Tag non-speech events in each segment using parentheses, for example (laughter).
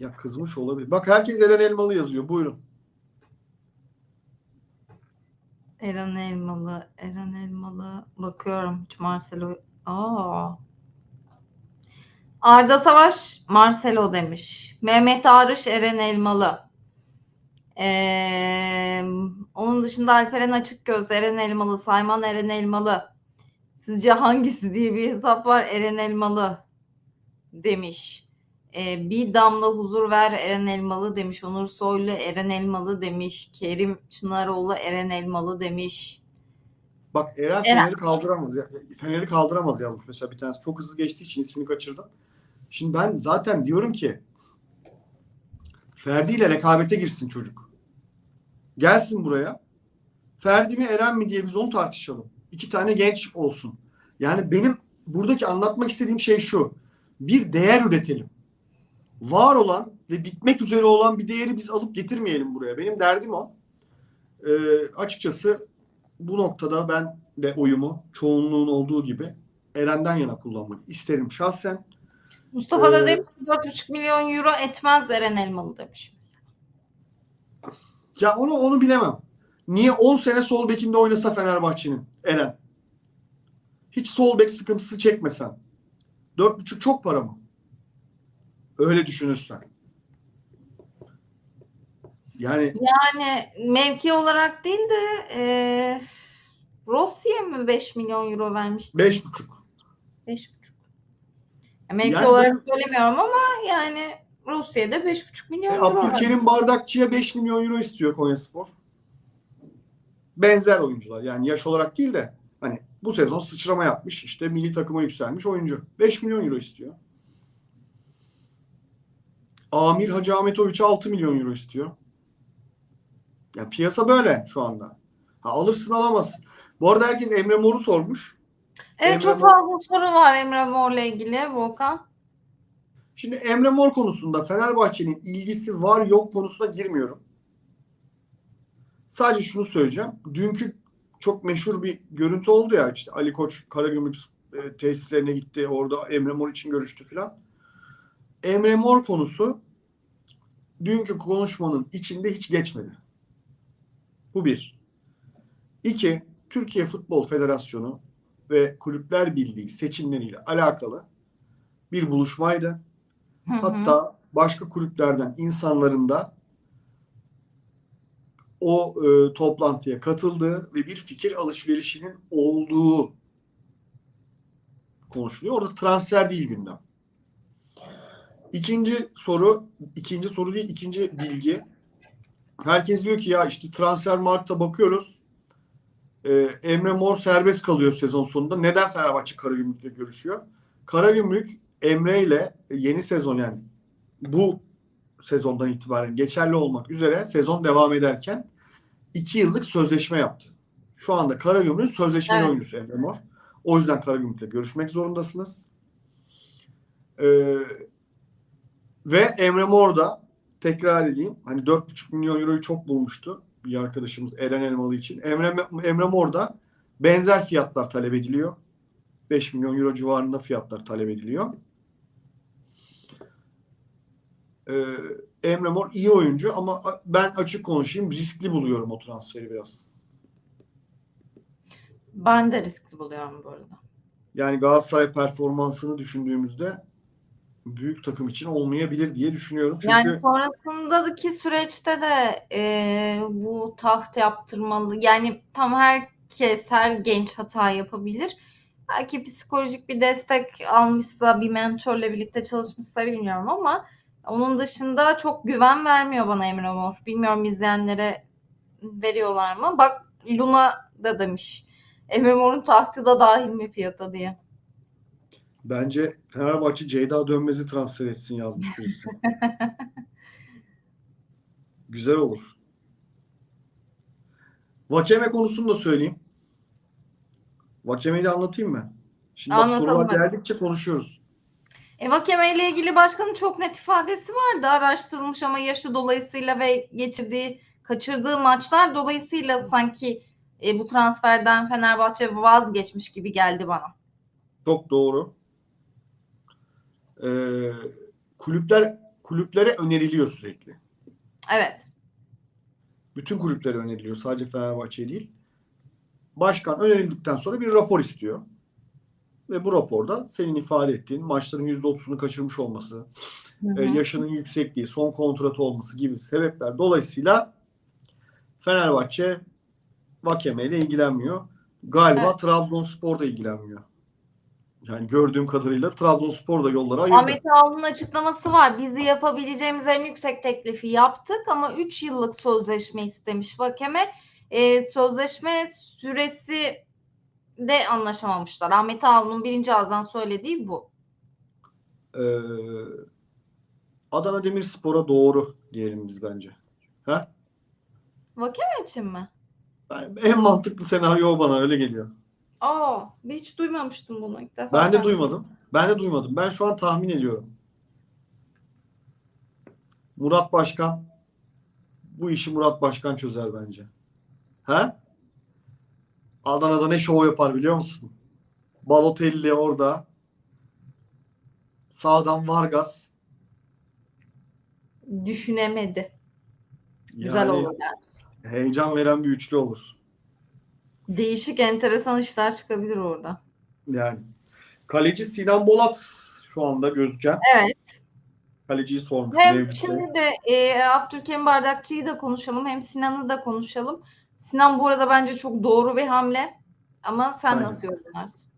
Ya kızmış olabilir. Bak herkes Eren Elmalı yazıyor. Buyurun. Eren Elmalı, Eren Elmalı. Bakıyorum. Hiç Marcelo. Aa. Arda Savaş, Marcelo demiş. Mehmet Arış, Eren Elmalı. Ee, onun dışında Alperen Açıkgöz, Eren Elmalı, Sayman Eren Elmalı. Sizce hangisi diye bir hesap var. Eren Elmalı demiş. Ee, bir damla huzur ver Eren Elmalı demiş. Onur Soylu Eren Elmalı demiş. Kerim Çınaroğlu Eren Elmalı demiş. Bak Eren Eren. Fener'i kaldıramaz. Ya. Fener'i kaldıramaz yazmış mesela bir tanesi. Çok hızlı geçtiği için ismini kaçırdım. Şimdi ben zaten diyorum ki Ferdi ile rekabete girsin çocuk. Gelsin buraya. Ferdi mi Eren mi diye biz onu tartışalım. İki tane genç olsun. Yani benim buradaki anlatmak istediğim şey şu. Bir değer üretelim. Var olan ve bitmek üzere olan bir değeri biz alıp getirmeyelim buraya. Benim derdim o. Ee, açıkçası bu noktada ben de oyumu çoğunluğun olduğu gibi Eren'den yana kullanmak isterim şahsen. Mustafa da Ee, demiş ki 4,5 milyon euro etmez Eren Elmalı demiş mesela. Ya onu onu bilemem. Niye 10 sene sol bekinde oynasa Fenerbahçe'nin Eren? Hiç sol bek sıkıntısı çekmesen. 4,5 çok para mı? Öyle düşünürsen. Yani Yani mevki olarak değil de e, Rossi'ye mi 5 milyon euro vermişti? 5,5. 5,5. Ya Mevki Yani olarak söylemiyorum ama yani Rusya'da 5,5 milyon E, euro. Abdülkerim Bardakçı'ya 5 milyon euro istiyor Konyaspor. Benzer oyuncular. Yani yaş olarak değil de hani bu sezon sıçrama yapmış. işte milli takıma yükselmiş oyuncu. 5 milyon euro istiyor. Amir Hacı Ahmetoviç'e 6 milyon euro istiyor. Ya piyasa böyle şu anda. Ha, alırsın alamazsın. Bu arada herkes Emre Mor'u sormuş. Evet Emre çok Mor- fazla soru var Emre Mor'la ilgili Volkan. Şimdi Emre Mor konusunda Fenerbahçe'nin ilgisi var yok konusuna girmiyorum. Sadece şunu söyleyeceğim. Dünkü çok meşhur bir görüntü oldu ya işte Ali Koç Karagümrük e, tesislerine gitti. Orada Emre Mor için görüştü filan. Emre Mor konusu dünkü konuşmanın içinde hiç geçmedi. Bu bir. İki, Türkiye Futbol Federasyonu ve Kulüpler Birliği seçimleriyle alakalı bir buluşmaydı. Hı hı. Hatta başka kulüplerden insanların da o e, toplantıya katıldığı ve bir fikir alışverişinin olduğu konuşuluyor. Orada transfer değil gündem. İkinci soru, ikinci soru değil, ikinci bilgi. Herkes diyor ki ya işte transfer markta bakıyoruz. E, Emre Mor serbest kalıyor sezon sonunda. Neden Fenerbahçe Karagümrük'le görüşüyor? Karagümrük Emre ile yeni sezon yani bu sezondan itibaren geçerli olmak üzere sezon devam ederken iki yıllık sözleşme yaptı. Şu anda Karagümrük'ün sözleşmeli Evet. oyuncusu Emre Mor. O yüzden Karagümrük'le görüşmek zorundasınız. Ee, ve Emre Mor da tekrar edeyim hani 4,5 milyon euroyu çok bulmuştu bir arkadaşımız Eren Elmalı için. Emre, Emre Mor da benzer fiyatlar talep ediliyor. 5 milyon euro civarında fiyatlar talep ediliyor. Ee, Emre Mor iyi oyuncu ama ben açık konuşayım riskli buluyorum o transferi biraz. Ben de riskli buluyorum bu arada. Yani Galatasaray performansını düşündüğümüzde büyük takım için olmayabilir diye düşünüyorum. Çünkü Yani sonrasındaki süreçte de e, bu taht yaptırmalı. Yani tam herkes, her genç hata yapabilir. Belki psikolojik bir destek almışsa, bir mentorla birlikte çalışmışsa bilmiyorum ama onun dışında çok güven vermiyor bana Emre Mor. Bilmiyorum izleyenlere veriyorlar mı? Bak Luna da demiş. Emre Mor'un tahtı da dahil mi fiyata diye. Bence Fenerbahçe Ceyda Dönmez'i transfer etsin yazmış birisi. (laughs) Güzel olur. Vakeme konusunu da söyleyeyim. Vakeme'yi de anlatayım mı? Şimdi bak Anlatalım sorular hadi. geldikçe konuşuyoruz. E, Vakeme ile ilgili başkanın çok net ifadesi vardı. Araştırılmış ama yaşı dolayısıyla ve geçirdiği, kaçırdığı maçlar dolayısıyla sanki e, bu transferden Fenerbahçe vazgeçmiş gibi geldi bana. Çok doğru. Ee, kulüpler kulüplere öneriliyor sürekli. Evet. Bütün kulüplere öneriliyor. Sadece Fenerbahçe'ye değil. Başkan önerildikten sonra bir rapor istiyor. Ve bu raporda senin ifade ettiğin maçların %30'unu kaçırmış olması, Hı e, hı. yaşının yüksekliği, son kontratı olması gibi sebepler dolayısıyla Fenerbahçe Vakeme ile ilgilenmiyor. Galiba Evet. Trabzonspor da ilgilenmiyor. Yani gördüğüm kadarıyla Trabzonspor da yolları ayırdı. Ahmet Ağaoğlu'nun açıklaması var. Bizi yapabileceğimiz en yüksek teklifi yaptık ama 3 yıllık sözleşme istemiş Vakeme. Ee, sözleşme süresi de anlaşamamışlar. Ahmet Ağaoğlu'nun birinci ağızdan söylediği bu. Ee, Adana Demirspor'a doğru diyelim biz bence. Ha? Vakeme için mi? Ben- en mantıklı senaryo bana öyle geliyor. Aa, hiç duymamıştım bunu ilk defa. Ben de duymadım. Ben de duymadım. Ben şu an tahmin ediyorum. Murat Başkan bu işi Murat Başkan çözer bence. He? Adana'da ne şov yapar biliyor musun? Balotelli orada. Sağdan Vargas. Düşünemedi. Güzel Yani olur yani. Heyecan veren bir üçlü olur. Değişik, enteresan işler çıkabilir orada. Yani kaleci Sinan Bolat şu anda gözüken. Evet. Kaleciyi sormuş. Hem Mevlüt'e. şimdi de e, Abdülkerim Bardakçı'yı da konuşalım hem Sinan'ı da konuşalım. Sinan bu arada bence çok doğru bir hamle. Ama sen Aynen. nasıl yorumlarsın?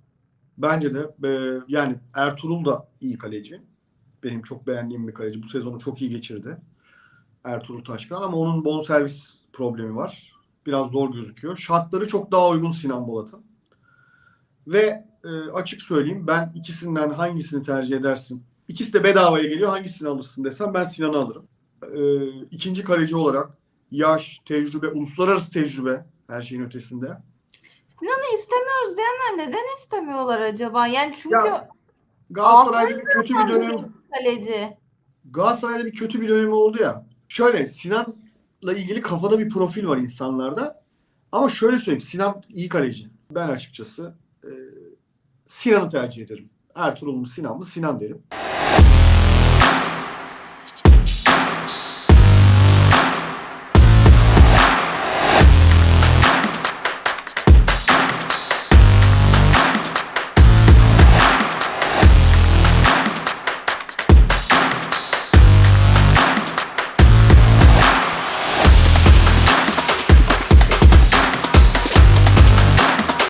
Bence de e, yani Ertuğrul da iyi kaleci. Benim çok beğendiğim bir kaleci. Bu sezonu çok iyi geçirdi. Ertuğrul Taşkıran ama onun bonservis problemi var. Biraz zor gözüküyor. Şartları çok daha uygun Sinan Bolat'ın. Ve e, açık söyleyeyim ben ikisinden hangisini tercih edersin? İkisi de bedavaya geliyor. Hangisini alırsın desem ben Sinan'ı alırım. E, ikinci kaleci olarak yaş, tecrübe, uluslararası tecrübe her şeyin ötesinde. Sinan'ı istemiyoruz diyenler neden istemiyorlar acaba? Yani çünkü Ya, Galatasaray'da bir kötü bir dönem kaleci. Galatasaray'da bir kötü bir dönemi oldu ya. Şöyle Sinan'la ilgili kafada bir profil var insanlarda. Ama şöyle söyleyeyim Sinan iyi kaleci. Ben açıkçası e, Sinan'ı tercih ederim. Ertuğrul mu Sinan mı Sinan derim.